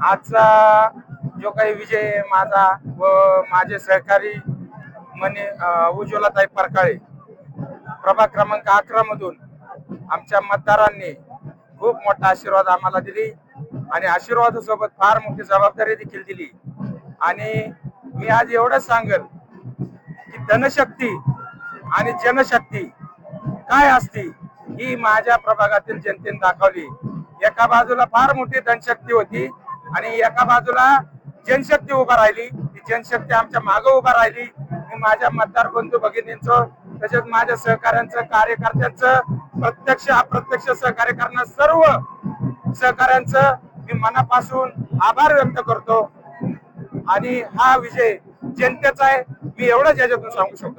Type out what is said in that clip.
आजचा जो काही विजय माझा व माझे सहकारी मने उज्ज्वलाताई परकाळे प्रभाग क्रमांक अकरा मधून आमच्या मतदारांनी खूप मोठा आशीर्वाद आम्हाला दिली आणि आशीर्वादासोबत फार मोठी जबाबदारी देखील दिली. आणि मी आज एवढंच सांगेल की धनशक्ती आणि जनशक्ती काय असती ही माझ्या प्रभागातील जनतेने दाखवली. एका बाजूला फार मोठी धनशक्ती होती आणि एका बाजूला जनशक्ती उभा राहिली. ती जनशक्ती आमच्या मागे उभा राहिली. मी माझ्या मतदार बंधू भगिनींचं तसेच माझ्या सहकाऱ्यांचं कार्यकर्त्यांचं प्रत्यक्ष अप्रत्यक्ष सहकार्य करणार सर्व सहकाऱ्यांचं मी मनापासून आभार व्यक्त करतो. आणि हा विजय जनतेचा आहे. मी एवढंच याच्यातून सांगू शकतो.